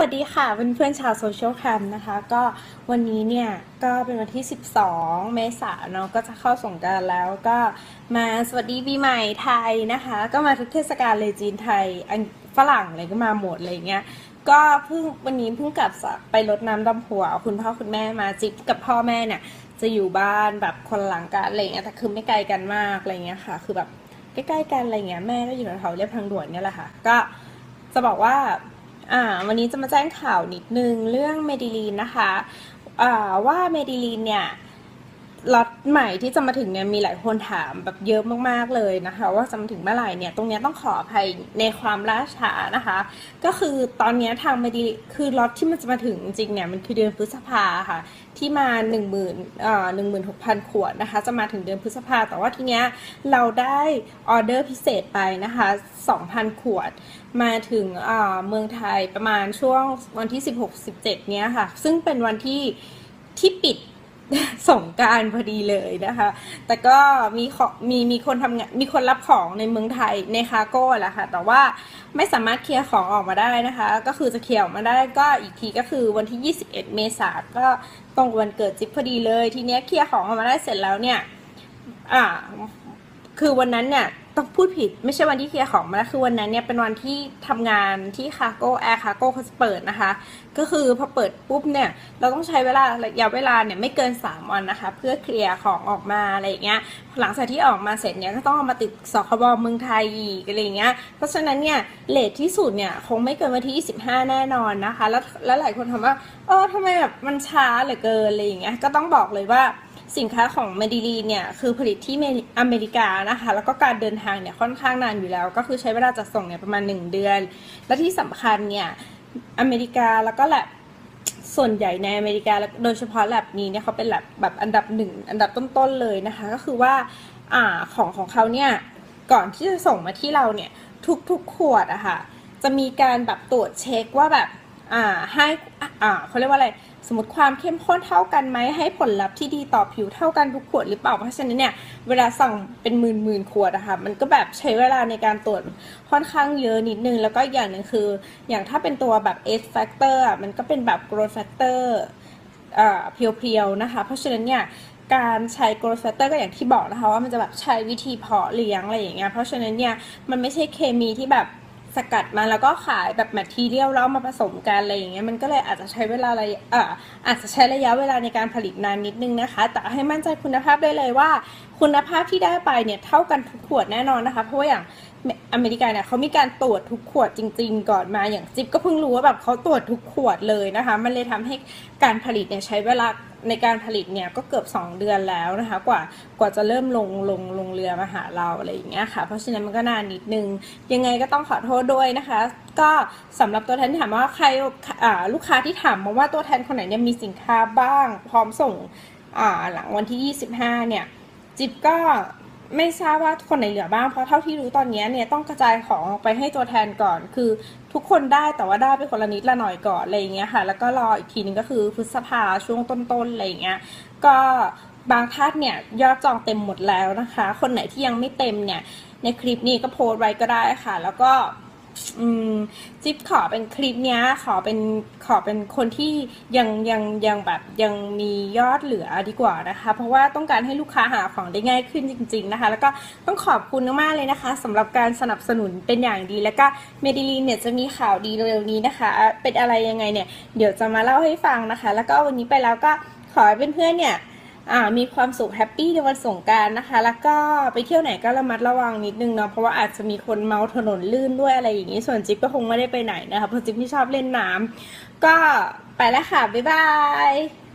สวัสดีค่ะเพื่อนๆชาวโซเชียลแคมนะคะ ก็วันนี้เนี่ยก็เป็นวันที่ 12 เมษายนเนาะก็จะเข้าสงการแล้วก็มาสวัสดีปีใหม่ไทยนะคะ ก็มาทุกเทศกาลเลยจีนไทยอังฝรั่งอะไรก็มาหมดอะไรเงี้ยก็เพิ่งวันนี้เพิ่งกลับไปรดน้ำดำหัว คุณพ่อคุณแม่มาจิบกับพ่อแม่เนี่ยจะอยู่บ้านแบบคนหลังกันอะไรเงี้ยแต่คือไม่ไกลกันมากอะไรเงี้ยค่ะ คือแบบใกล้ๆกันอะไรเงี้ยแม่ก็อยู่แถวเรียบทางด่วนเนี่ยแหละค่ะ ก็จะบอกว่า อ่าวันนี้จะมาแจ้งข่าวนิดนึงเรื่องเมดิลีนนะคะอ่าว่าเมดิลีนเนี่ย ล็อตใหม่ที่จะมาถึงเนี่ยมีหลายคนถามแบบเยอะมากๆเลยนะคะ ว่าจะมาถึงเมื่อไหร่เนี่ยตรงนี้ต้องขออภัยในความล่าช้านะคะ ก็คือตอนนี้ทางเมดิคือล็อตที่มันจะมาถึงจริงเนี่ยมันคือเดือนพฤษภาค่ะที่มา1 0 0 0 0อ่า16,000 ขวดนะคะ จะมาถึงเดือนพฤษภาแต่ว่าทีเนี้ยเราได้ออเดอร์พิเศษไปนะคะ 2,000 ขวด มาถึงอ่าเมืองไทยประมาณช่วงวันที่ 16-17 เนี้ยค่ะ ซึ่งเป็นวันที่ที่ปิด สงการพอดีเลยนะคะ แต่ก็มีมีมีคนทำงานมีคนรับของในเมืองไทยในคาโก้แหละค่ะ แต่ว่าไม่สามารถเคลียร์ของออกมาได้นะคะ ก็คือจะเคลียร์ออกมาได้ก็อีกทีก็คือวันที่ 21 เมษายนก็ตรงวันเกิดจิ๊บพอดีเลย ทีเนี้ยเคลียร์ของออกมาได้เสร็จแล้วเนี่ย อ่า คือวันนั้นเนี่ย ต้องพูดผิดไม่ใช่วันที่เคลียร์ของมาแล้วคือวันนั้นเนี่ยเป็นวันที่ทำงานที่คาโก้แอร์คาโก้เขาเปิดนะคะ ก็คือพอเปิดปุ๊บเนี่ยเราต้องใช้เวลาระยะเวลาเนี่ยไม่เกิน 3 วันนะคะ เพื่อเคลียร์ของออกมาอะไรอย่างเงี้ยหลังจากที่ออกมาเสร็จเนี่ยก็ต้องเอามาติดสคบเมืองไทยอีกอะไรอย่างเงี้ยเพราะฉะนั้นเนี่ยเลทที่สุดเนี่ยคงไม่เกินวันที่ 25 แน่นอนนะคะ แล้วแล้วหลายคนถามว่าเออทำไมแบบมันช้าเหลือเกินอะไรอย่างเงี้ยก็ต้องบอกเลยว่า สินค้าของเมดิลีเนี่ยคือผลิตที่อเมริกานะคะ แล้วก็การเดินทางเนี่ยค่อนข้างนานอยู่แล้ว ก็คือใช้เวลาจัดส่งเนี่ยประมาณ 1 เดือน และที่สำคัญเนี่ยอเมริกาแล้วก็แลบส่วนใหญ่ในอเมริกาและโดยเฉพาะแลบนี้เนี่ยเขาเป็นแลบแบบอันดับหนึ่งอันดับต้นๆเลยนะคะ ก็คือว่าอ่าของของเขาเนี่ยก่อนที่จะส่งมาที่เราเนี่ยทุกๆขวดอะค่ะจะมีการแบบตรวจเช็คว่าแบบ อ่าให้อ่าเขาเรียกว่าอะไร สมมติความเข้มข้นเท่ากันไหมให้ผลลัพธ์ที่ดีต่อผิวเท่ากันทุกขวดหรือเปล่า เพราะฉะนั้นเนี่ยเวลาสั่งเป็นหมื่นหมื่นขวดอะคะมันก็แบบใช้เวลาในการตรวจค่อนข้างเยอะนิดนึง แล้วก็อย่างหนึ่งคือ อย่างถ้าเป็นตัวแบบ S factor อะมันก็เป็นแบบ growth factor อ่าเพียวๆนะคะ เพราะฉะนั้นเนี่ยการใช้ growth factor ก็อย่างที่บอกนะคะว่ามันจะแบบใช้วิธีเพาะเลี้ยงอะไรอย่างเงี้ยเพราะฉะนั้นเนี่ยมันไม่ใช่เคมีที่แบบ สกัดมาแล้วก็ขายแบบแมททีเรียลแล้วเอามาผสมกันอะไรอย่างเงี้ยมันก็เลยอาจจะใช้เวลาระยะเอ่ออาจจะใช้ระยะเวลาในการผลิตนานนิดนึงนะคะ แต่ให้มั่นใจคุณภาพได้เลยว่า คุณภาพที่ได้ไปเนี่ยเท่ากันทุกขวดแน่นอนนะคะ เพราะว่าอย่างอเมริกาเนี่ยเขามีการตรวจทุกขวดจริง ๆ ก่อนมาอย่างจิ๊บก็เพิ่งรู้ว่าแบบเขาตรวจทุกขวดเลยนะคะ มันเลยทำให้การผลิตเนี่ยใช้เวลาในการผลิตเนี่ยก็เกือบ 2 เดือนแล้วนะคะ กว่ากว่าจะเริ่มลงลงลงเรือมาหาเราอะไรอย่างเงี้ยค่ะ เพราะฉะนั้นมันก็นานนิดนึง ยังไงก็ต้องขอโทษด้วยนะคะ ก็สำหรับตัวแทนที่ถามว่าใครอ่าลูกค้าที่ถามมาว่าตัวแทนคนไหนเนี่ยมีสินค้าบ้าง พร้อมส่งอ่าหลังวันที่ 25 เนี่ย จิ๊บก็ ไม่ทราบว่าคนไหนเหลือบ้างเพราะเท่าที่รู้ตอนนี้เนี่ยต้องกระจายของออกไปให้ตัวแทนก่อน คือทุกคนได้แต่ว่าได้ไปคนละนิดละหน่อยก่อนอะไรอย่างเงี้ยค่ะ แล้วก็รออีกทีนึงก็คือพฤษภาช่วงต้นๆอะไรอย่างเงี้ยก็บางท่านเนี่ยยอดจองเต็มหมดแล้วนะคะ คนไหนที่ยังไม่เต็มเนี่ยในคลิปนี้ก็โพสต์ไว้ก็ได้ค่ะ แล้วก็ อืมจิ๊บขอเป็นคลิปเนี้ย ขอเป็นขอเป็นคนที่ยังยังยังแบบยังมียอดเหลือดีกว่านะคะ เพราะว่าต้องการให้ลูกค้าหาของได้ง่ายขึ้นจริง ๆนะคะ แล้วก็ต้องขอบคุณมากๆเลยนะคะสำหรับการสนับสนุนเป็นอย่างดี แล้วก็เมดิลีนเนี่ยจะมีข่าวดีเร็วนี้นะคะ เป็นอะไรยังไงเนี่ย เดี๋ยวจะมาเล่าให้ฟังนะคะ แล้วก็วันนี้ไปแล้วก็ขอให้เพื่อนๆเนี่ย มีความสุขแฮปปี้ในวันสงกรารนะคะ แล้วก็ไปเที่ยวไหนก็ระมัดระวังนิดนึงเนาะเพราะว่าอาจจะมีคนเมาถนนลื่นด้วยอะไรอย่างนี้ ส่วนจิ๊บก็คงไม่ได้ไปไหนนะคะเพราะจิ๊บไม่ชอบเล่นน้ำก็ไปแล้วค่ะบ๊ายบาย